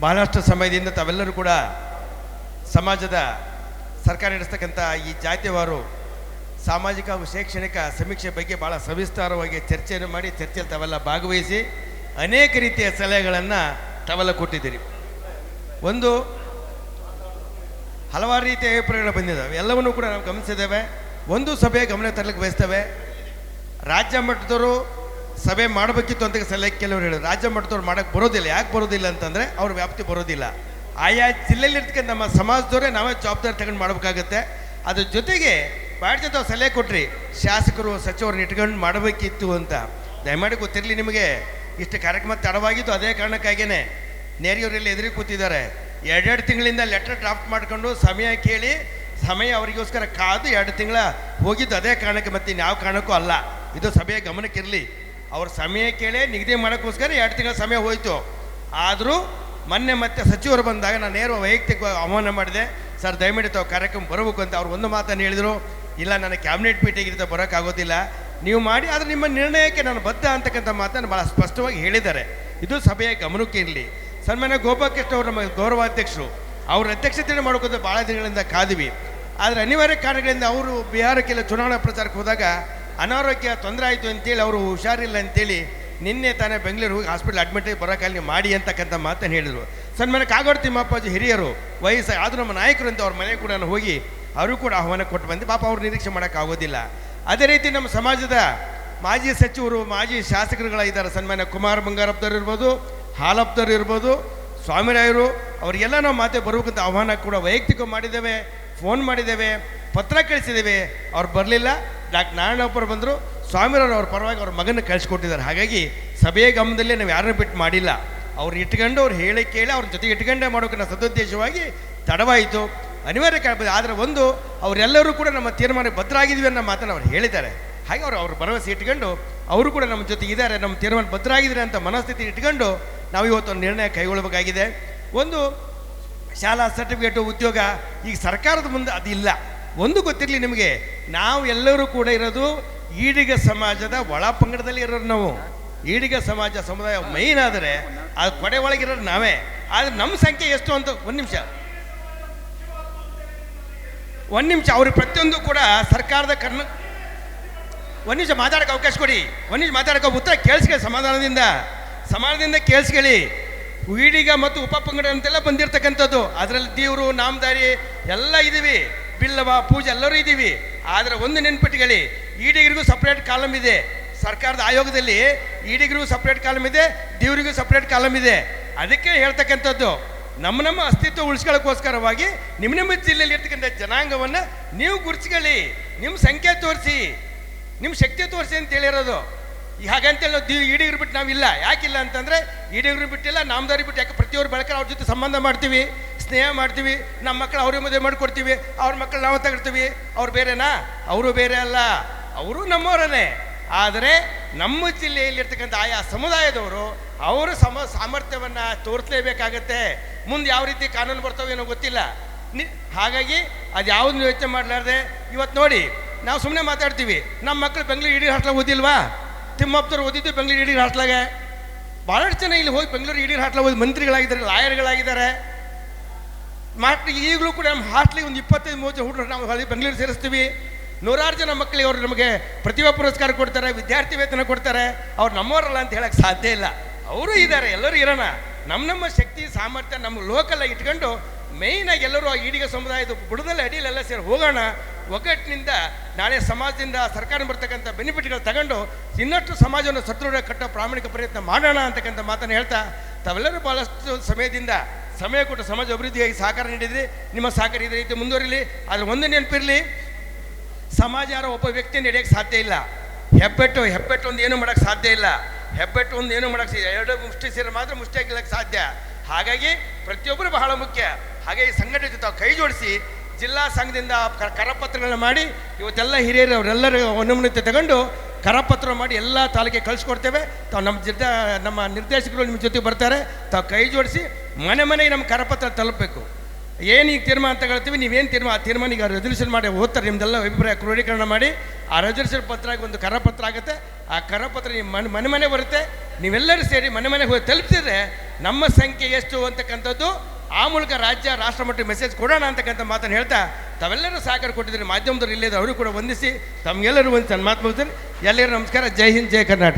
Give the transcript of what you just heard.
ಬಹಳಷ್ಟು ಸಮಯದಿಂದ ತಾವೆಲ್ಲರೂ ಕೂಡ ಸಮಾಜದ ಸರ್ಕಾರ ನಡೆಸ್ತಕ್ಕಂಥ ಈ ಜಾತಿವಾರು ಸಾಮಾಜಿಕ ಹಾಗೂ ಶೈಕ್ಷಣಿಕ ಸಮೀಕ್ಷೆ ಬಗ್ಗೆ ಭಾಳ ಸವಿಸ್ತಾರವಾಗಿ ಚರ್ಚೆಯನ್ನು ಮಾಡಿ ಚರ್ಚೆಯಲ್ಲಿ ತಾವೆಲ್ಲ ಭಾಗವಹಿಸಿ ಅನೇಕ ರೀತಿಯ ಸಲಹೆಗಳನ್ನು ತಾವೆಲ್ಲ ಕೊಟ್ಟಿದ್ದೀರಿ. ಒಂದು, ಹಲವಾರು ರೀತಿಯ ಅಭಿಪ್ರಾಯಗಳು ಬಂದಿದ್ದಾವೆ. ಎಲ್ಲವನ್ನೂ ಕೂಡ ನಾವು ಗಮನಿಸಿದ್ದೇವೆ. ಒಂದು ಸಭೆ ಗಮನ ತರಲಿಕ್ಕೆ ಬಯಸ್ತೇವೆ. ರಾಜ್ಯ ಮಟ್ಟದವರು ಸಭೆ ಮಾಡಬೇಕಿತ್ತು ಅಂತ ಸಲಹೆ ಕೆಲವರು ಹೇಳಿದ್ರು. ರಾಜ್ಯ ಮಟ್ಟದವ್ರು ಮಾಡೋಕ್ಕೆ ಬರೋದಿಲ್ಲ. ಯಾಕೆ ಬರೋದಿಲ್ಲ ಅಂತಂದರೆ ಅವ್ರ ವ್ಯಾಪ್ತಿ ಬರೋದಿಲ್ಲ. ಆಯಾ ಜಿಲ್ಲೆಯಲ್ಲಿರ್ತಕ್ಕಂಥ ನಮ್ಮ ಸಮಾಜದವರೇ ನಾವೇ ಜವಾಬ್ದಾರಿ ತಗೊಂಡು ಮಾಡಬೇಕಾಗತ್ತೆ. ಅದ್ರ ಜೊತೆಗೆ ಭಾಳ ಜೊತೆ ಸಲಹೆ ಕೊಟ್ರಿ. ಶಾಸಕರು, ಸಚಿವರನ್ನ ಇಟ್ಕೊಂಡು ಮಾಡಬೇಕಿತ್ತು ಅಂತ. ದಯಮಾಡಿ ಗೊತ್ತಿರಲಿ ನಿಮಗೆ, ಇಷ್ಟು ಕಾರ್ಯಕ್ರಮ ತಡವಾಗಿತ್ತು ಅದೇ ಕಾರಣಕ್ಕಾಗಿಯೇ ನೆರೆಯವರೆಲ್ಲ ಎದುರಿ ಕೂತಿದ್ದಾರೆ. ಎರಡೆರಡು ತಿಂಗಳಿಂದ ಲೆಟರ್ ಡ್ರಾಫ್ಟ್ ಮಾಡ್ಕೊಂಡು ಸಮಯ ಕೇಳಿ, ಸಮಯ ಅವರಿಗೋಸ್ಕರ ಕಾದು ಎರಡು ತಿಂಗಳ ಹೋಗಿದ್ದು ಅದೇ ಕಾರಣಕ್ಕೆ ಮತ್ತೆ ಇನ್ಯಾವ ಕಾರಣಕ್ಕೂ ಅಲ್ಲ. ಇದು ಸಭೆಯ ಗಮನಕ್ಕಿರಲಿ. ಅವ್ರ ಸಮಯ ಕೇಳಿ ನಿಗದಿ ಮಾಡೋಕ್ಕೋಸ್ಕರ ಎರಡು ತಿಂಗಳ ಸಮಯ ಹೋಯಿತು. ಆದರೂ ಮೊನ್ನೆ ಮತ್ತೆ ಸಚಿವರು ಬಂದಾಗ ನಾನು ನೇರ ವೈಯಕ್ತಿಕವಾಗಿ ಆಹ್ವಾನ ಮಾಡಿದೆ, ಸರ್, ದಯಮಾಡಿ ತಾವು ಕಾರ್ಯಕ್ರಮ ಬರಬೇಕು ಅಂತ ಅವ್ರು ಒಂದು ಮಾತನ್ನು ಹೇಳಿದರು. ಇಲ್ಲ, ನನ್ನ ಕ್ಯಾಬಿನೆಟ್ ಮೀಟಿಂಗ್ ಬರೋಕ್ಕಾಗೋದಿಲ್ಲ ನೀವು ಮಾಡಿ, ಆದರೆ ನಿಮ್ಮ ನಿರ್ಣಯಕ್ಕೆ ನಾನು ಬದ್ಧ ಅಂತಕ್ಕಂಥ ಮಾತನ್ನು ಭಾಳ ಸ್ಪಷ್ಟವಾಗಿ ಹೇಳಿದ್ದಾರೆ. ಇದು ಸಭೆಯ ಗಮನಕ್ಕೆ ಇರಲಿ. ಸನ್ಮಾನ್ಯ ಗೋಪಾಲಕೃಷ್ಣ ಅವರು ನಮ್ಮ ಗೌರವಾಧ್ಯಕ್ಷರು, ಅವ್ರ ಅಧ್ಯಕ್ಷತೆಯನ್ನು ಮಾಡ್ಕೋದು ಭಾಳ ದಿನಗಳಿಂದ ಕಾದಿವಿ. ಆದರೆ ಅನಿವಾರ್ಯ ಕಾರಣಗಳಿಂದ ಅವರು ಬಿಹಾರಕ್ಕೆಲ್ಲ ಚುನಾವಣಾ ಪ್ರಚಾರಕ್ಕೆ ಹೋದಾಗ ಅನಾರೋಗ್ಯ ತೊಂದರೆ ಆಯಿತು ಅಂತೇಳಿ ಅವರು ಹುಷಾರಿಲ್ಲ ಅಂತೇಳಿ ನಿನ್ನೆ ತಾನೇ ಬೆಂಗಳೂರು ಹೋಗಿ ಹಾಸ್ಪಿಟ್ಲ್ ಅಡ್ಮಿಟ್ ಬರೋಕಾಗಿ ನೀವು ಮಾಡಿ ಅಂತಕ್ಕಂಥ ಮಾತನ್ನು ಹೇಳಿದರು. ಸನ್ಮಾನ ಕಾಗೋಡು ತಿಮ್ಮಪ್ಪಾಜಿ ಹಿರಿಯರು, ವಯಸ್ಸು ಆದರೂ ನಮ್ಮ ನಾಯಕರು ಅಂತ ಅವ್ರ ಮನೆ ಕೂಡ ಹೋಗಿ ಅವರು ಕೂಡ ಆಹ್ವಾನ ಕೊಟ್ಟು ಬಂದು ಪಾಪ ಅವ್ರು ನಿರೀಕ್ಷೆ ಮಾಡೋಕ್ಕಾಗೋದಿಲ್ಲ ಅದೇ ರೀತಿ ನಮ್ಮ ಸಮಾಜದ ಮಾಜಿ ಸಚಿವರು, ಮಾಜಿ ಶಾಸಕರುಗಳಿದ್ದಾರೆ ಸನ್ಮಾನ್ಯ ಕುಮಾರ್ ಬಂಗಾರಪ್ಪದವ್ರು ಇರ್ಬೋದು, ಹಾಲಪ್ಪದವ್ರು ಇರ್ಬೋದು, ಸ್ವಾಮಿರಾಯರು, ಅವರಿಗೆಲ್ಲ ನಾವು ಮಾತೆ ಬರಬೇಕಂತ ಆಹ್ವಾನ ಕೂಡ ವೈಯಕ್ತಿಕ ಮಾಡಿದ್ದೇವೆ, ಫೋನ್ ಮಾಡಿದ್ದೇವೆ, ಪತ್ರ ಕಳಿಸಿದ್ದೇವೆ. ಅವ್ರು ಬರಲಿಲ್ಲ. ಡಾಕ್ಟರ್ ನಾರಾಯಣಪ್ಪರು ಬಂದರು ಸ್ವಾಮಿರವ್ರು ಅವ್ರ ಪರವಾಗಿ ಅವ್ರ ಮಗನ ಕಳಿಸ್ಕೊಟ್ಟಿದ್ದಾರೆ. ಹಾಗಾಗಿ ಸಭೆಯ ಗಮನದಲ್ಲಿ ನಾವು ಯಾರನ್ನೂ ಬಿಟ್ಟು ಮಾಡಿಲ್ಲ. ಅವ್ರು ಇಟ್ಕೊಂಡು ಅವ್ರು ಹೇಳಿ ಕೇಳಿ ಅವ್ರ ಜೊತೆಗೆ ಇಟ್ಕೊಂಡೇ ಮಾಡೋಕೆ ಸದುದ್ದೇಶವಾಗಿ ತಡವಾಯಿತು. ಅನಿವಾರ್ಯ ಆದರೆ ಒಂದು, ಅವರೆಲ್ಲರೂ ಕೂಡ ನಮ್ಮ ತೀರ್ಮಾನ ಭದ್ರಾಗಿದ್ವಿ ಅನ್ನೋ ಮಾತನ್ನು ಅವ್ರು ಹೇಳಿದ್ದಾರೆ. ಹಾಗೆ ಅವರು ಅವ್ರ ಭರವಸೆ ಇಟ್ಕೊಂಡು ಅವರು ಕೂಡ ನಮ್ಮ ಜೊತೆ ಇದ್ದಾರೆ, ನಮ್ಮ ತೀರ್ಮಾನ ಭದ್ರಾಗಿದ್ದಾರೆ ಅಂತ ಮನಸ್ಥಿತಿ ಇಟ್ಕೊಂಡು ನಾವು ಇವತ್ತು ಒಂದು ನಿರ್ಣಯ ಕೈಗೊಳ್ಳಬೇಕಾಗಿದೆ ಒಂದು ಶಾಲಾ ಸರ್ಟಿಫಿಕೇಟು ಉದ್ಯೋಗ, ಈಗ ಸರ್ಕಾರದ ಮುಂದೆ ಅದಿಲ್ಲ. ಒಂದು ಗೊತ್ತಿರಲಿ ನಿಮಗೆ, ನಾವು ಎಲ್ಲರೂ ಕೂಡ ಇರೋದು ಈಡಿಗ ಸಮಾಜದ ಒಳ ಪಂಗಡದಲ್ಲಿ ಇರೋರು ನಾವು. ಈಡಿಗ ಸಮಾಜ ಸಮುದಾಯ ಮೈನ್ ಆದರೆ ಅದು ಕೊಡೆ ಒಳಗಿರೋರು ನಾವೇ. ಆದರೆ ನಮ್ಮ ಸಂಖ್ಯೆ ಎಷ್ಟು ಅಂತ ಒಂದು ನಿಮಿಷ. ಒಂದು ನಿಮಿಷ ಅವ್ರಿಗೆ ಪ್ರತಿಯೊಂದು ಕೂಡ ಸರ್ಕಾರದ ಕರ್ನ ಒಂದು ನಿಮಿಷ ಮಾತಾಡೋಕೆ ಅವಕಾಶ ಕೊಡಿ. ಒಂದು ನಿಮಿಷ ಮಾತಾಡೋಕೆ ಉತ್ತರ ಕೇಳಿಸ್ಕೊಳ್ಳಿ ಸಮಾಧಾನದಿಂದ. ಸಮಾಧಾನದಿಂದ ಕೇಳಿಸ್ಕೊಳ್ಳಿ. ಈಡಿಗ ಮತ್ತು ಉಪ ಪಂಗಡ ಅಂತೆಲ್ಲ ಬಂದಿರತಕ್ಕಂಥದ್ದು. ಅದರಲ್ಲಿ ದೇವರು ನಾಮದಾರಿ ಎಲ್ಲ ಇದೀವಿ ಬಿಲ್ಲವ, ಪೂಜೆ ಎಲ್ಲರೂ ಇದ್ದೀವಿ. ಆದರೆ ಒಂದು ನೆನ್ಪಿಟ್ಕೊಳ್ಳಿ, ಈಡಿಗರಿಗೂ ಸಪ್ರೇಟ್ ಕಾಲಮ್ ಇದೆ. ಸರ್ಕಾರದ ಆಯೋಗದಲ್ಲಿ ಈಡಿಗರಿಗೂ ಸಪ್ರೇಟ್ ಕಾಲಮ್ ಇದೆ, ದೇವರಿಗೂ ಸಪ್ರೇಟ್ ಕಾಲಮ್ ಇದೆ. ಅದಕ್ಕೆ ಹೇಳ್ತಕ್ಕಂಥದ್ದು, ನಮ್ಮ ನಮ್ಮ ಅಸ್ತಿತ್ವ ಉಳಿಸ್ಕೊಳ್ಳೋಕ್ಕೋಸ್ಕರವಾಗಿ ನಿಮ್ಮ ನಿಮ್ಮ ಜಿಲ್ಲೆಯಲ್ಲಿ ಇರ್ತಕ್ಕಂಥ ಜನಾಂಗವನ್ನು ನೀವು ಗುರುತಿಸ್ಕೊಳ್ಳಿ ನಿಮ್ಮ ಸಂಖ್ಯೆ ತೋರಿಸಿ ನಿಮ್ಮ ಶಕ್ತಿ ತೋರಿಸಿ ಅಂತ ಹೇಳಿರೋದು. ಹಾಗಂತೇಳಿ ನಾವು ದಿ, ಈಡಿಗರು ಬಿಟ್ಟು ನಾವಿಲ್ಲ. ಯಾಕಿಲ್ಲ ಅಂತಂದರೆ, ಈಡಿಗರು ಬಿಟ್ಟಿಲ್ಲ, ನಾಮದಾರಿ ಬಿಟ್ಟು ಯಾಕೆ ಪ್ರತಿಯೊಬ್ಬರು ಬೆಳಕರ ಅವ್ರ ಜೊತೆ ಸಂಬಂಧ ಮಾಡ್ತೀವಿ. ಸ್ನೇಹ ಮಾಡ್ತೀವಿ ನಮ್ಮ ಮಕ್ಕಳು ಅವ್ರಿಗೆ ಮದುವೆ ಮಾಡಿಕೊಡ್ತೀವಿ, ಅವ್ರ ಮಕ್ಕಳು ನಾವು ತಗೊಳ್ತೀವಿ. ಅವ್ರು ಬೇರೆನಾ? ಅವರು ಬೇರೆ ಅಲ್ಲ. ಅವರು ನಮ್ಮವರೇ ಆದರೆ ನಮ್ಮ ಜಿಲ್ಲೆಯಲ್ಲಿರ್ತಕ್ಕಂಥ ಆಯಾ ಸಮುದಾಯದವರು, ಅವರು ಸಮ, ಸಾಮರ್ಥ್ಯವನ್ನು ತೋರಿಸಲೇಬೇಕಾಗತ್ತೆ. ಮುಂದೆ ಯಾವ ರೀತಿ ಕಾನೂನು ಬರ್ತವೆ ಏನೋ ಗೊತ್ತಿಲ್ಲ. ನಿ, ಹಾಗಾಗಿ ಅದು ಯಾವ್ದು ಯೋಚನೆ ಮಾಡಲಾರ್ದೆ. ಇವತ್ತು ನೋಡಿ, ನಾವು ಸುಮ್ಮನೆ ಮಾತಾಡ್ತೀವಿ. ನಮ್ಮ ಮಕ್ಕಳು ಬೆಂಗಳೂರು ಇಡೀ ಹಾಸ್ಟ್ಲಾಗ ಓದಿಲ್ವಾ? ತಿಮ್ಮಪ್ಪದವ್ರು ಓದಿದ್ದು ಬೆಂಗಳೂರು ಇಡೀ ಹಾಸ್ಟ್ಲಾಗೆ. ಭಾಳಷ್ಟು ಜನ ಇಲ್ಲಿ ಹೋಗಿ ಬೆಂಗಳೂರು ಇಡೀ ಹಾಸ್ಟ್ಲಾಗ ಓದಿ ಮಂತ್ರಿಗಳಾಗಿದ್ದಾರೆ, ಲಾಯರ್ಗಳಾಗಿದ್ದಾರೆ. ಮಾತ್ರ ಈಗಲೂ ಕೂಡ ನಮ್ಮ ಹಾಸ್ಟ್ಲಿಗೆ ಒಂದು ಇಪ್ಪತ್ತೈದು, ಮೂವತ್ತು ಹುಡುಗರು ನಾವು ಹೊಳಿ ಬೆಂಗಳೂರು ಸೇರಿಸ್ತೀವಿ. ನೂರಾರು ಜನ ಮಕ್ಕಳಿಗೆ ಅವರು ನಮಗೆ ಪ್ರತಿಭಾ ಪುರಸ್ಕಾರ ಕೊಡ್ತಾರೆ, ವಿದ್ಯಾರ್ಥಿ ವೇತನ ಕೊಡ್ತಾರೆ. ಅವ್ರು ನಮ್ಮವರಲ್ಲ ಅಂತ ಹೇಳಕ್ಕೆ ಸಾಧ್ಯ ಇಲ್ಲ. ಅವರು ಇದ್ದಾರೆ, ಎಲ್ಲರೂ ಇರೋಣ. ನಮ್ಮ ನಮ್ಮ ಶಕ್ತಿ, ಸಾಮರ್ಥ್ಯ, ನಮ್ಮ ಲೋಕಲ್ ಇಟ್ಕೊಂಡು ಮೇಯ್ನಾಗಿ ಎಲ್ಲರೂ ಆ ಈಡಿಗ ಸಮುದಾಯದ ಬುಡದಲ್ಲಿ ಅಡಿಯಲ್ಲೆಲ್ಲ ಸೇರಿ ಹೋಗೋಣ. ಒಗ್ಗಟ್ಟಿನಿಂದ ನಾಳೆ ಸಮಾಜದಿಂದ ಸರ್ಕಾರ ಬರ್ತಕ್ಕಂಥ ಬೆನಿಫಿಟ್ಗಳು ತಗೊಂಡು ಇನ್ನಷ್ಟು ಸಮಾಜವನ್ನು ಸದೃಢ ಕಟ್ಟೋ ಪ್ರಾಮಾಣಿಕ ಪ್ರಯತ್ನ ಮಾಡೋಣ ಅಂತಕ್ಕಂಥ ಮಾತನ್ನು ಹೇಳ್ತಾ, ತಾವೆಲ್ಲರೂ ಭಾಳಷ್ಟು ಸಮಯದಿಂದ ಸಮಯ ಕೊಟ್ಟು ಸಮಾಜ ಅಭಿವೃದ್ಧಿಯಾಗಿ ಸಹಕಾರ ನೀಡಿದ್ರಿ. ನಿಮ್ಮ ಸಹಕಾರ ಇದೇ ರೀತಿ ಮುಂದುವರಿಲಿ. ಆದರೆ ಒಂದು ನೆನಪಿರಲಿ, ಸಮಾಜ ಯಾರೋ ಒಬ್ಬ ವ್ಯಕ್ತಿ ನಡೆಯೋಕ್ಕೆ ಸಾಧ್ಯ ಇಲ್ಲ. ಹೆಬ್ಬೆಟ್ಟು ಹೆಬ್ಬೆಟ್ಟು ಒಂದು ಏನು ಮಾಡೋಕ್ಕೆ ಸಾಧ್ಯ ಇಲ್ಲ. ಹೆಬ್ಬೆಟ್ಟು ಒಂದು ಏನು ಮಾಡೋಕ್ಕೆ ಎರಡು ಮುಷ್ಟಿ ಸೇರಿ ಮಾತ್ರ ಮುಷ್ಟಿ ಗೆಲ್ಲಕ್ಕೆ ಸಾಧ್ಯ. ಹಾಗಾಗಿ ಪ್ರತಿಯೊಬ್ಬರು ಬಹಳ ಮುಖ್ಯ. ಹಾಗಾಗಿ ಸಂಘಟನೆ ಜೊತೆ ಕೈ ಜೋಡಿಸಿ ಜಿಲ್ಲಾ ಸಂಘದಿಂದ ಕರಪತ್ರಗಳನ್ನ ಮಾಡಿ ಇವತ್ತೆಲ್ಲ ಹಿರಿಯರು ಅವರೆಲ್ಲರೂ ಅನುಮತಿ ತಗೊಂಡು ಕರಪತ್ರ ಮಾಡಿ ಎಲ್ಲ ತಾಲೂಕಿಗೆ ಕಳಿಸ್ಕೊಡ್ತೇವೆ. ತಾವು ನಮ್ಮ ಜಿಲ್ಲಾ ನಮ್ಮ ನಿರ್ದೇಶಕರು ನಿಮ್ಮ ಜೊತೆ ಬರ್ತಾರೆ. ತಾವು ಕೈ ಜೋಡಿಸಿ ಮನೆ ಮನೆಗೆ ನಮ್ಮ ಕರಪತ್ರ ತಲುಪಬೇಕು. ಏನು ಈಗ ತೀರ್ಮಾನ ಹೇಳ್ತೀವಿ ನೀವೇನು ತೀರ್ಮಾನ ಆ ತೀರ್ಮಾನ ಈಗ ರೆಸಲ್ಯೂಷನ್ ಮಾಡಿ ಓದ್ತಾರೆ. ನಿಮ್ದೆಲ್ಲ ಅಭಿಪ್ರಾಯ ಕ್ರೋಢೀಕರಣ ಮಾಡಿ ಆ ರೆಸಲ್ಯೂಷನ್ ಪತ್ರ ಒಂದು ಕರಪತ್ರ ಆಗುತ್ತೆ. ಆ ಕರಪತ್ರ ನಿಮ್ಮ ಮನೆ ಮನೆ ಮನೆ ಬರುತ್ತೆ. ನೀವೆಲ್ಲರೂ ಸೇರಿ ಮನೆ ಮನೆಗೆ ಹೋಗಿ ತಲುಪಿಸಿದ್ರೆ ನಮ್ಮ ಸಂಖ್ಯೆ ಎಷ್ಟು ಅಂತಕ್ಕಂಥದ್ದು ಆ ಮೂಲಕ ರಾಜ್ಯ, ರಾಷ್ಟ್ರ ಮಟ್ಟಕ್ಕೆ ಮೆಸೇಜ್ ಕೊಡೋಣ ಅಂತಕ್ಕಂಥ ಮಾತನ್ನು ಹೇಳ್ತಾ ತಾವೆಲ್ಲರೂ ಸಹಕಾರ ಕೊಟ್ಟಿದ್ದೀರಿ. ಮಾಧ್ಯಮದವ್ರು ಇಲ್ಲದ ಅವರು ಕೂಡ ವಂದಿಸಿ, ತಮಗೆಲ್ಲರೂ ಒಂದು ಸನ್ಮಾತ್ಮ ಎಲ್ಲರಿಗೂ ನಮಸ್ಕಾರ. ಜೈ ಹಿಂದ್, ಜೈ ಕರ್ನಾಟಕ.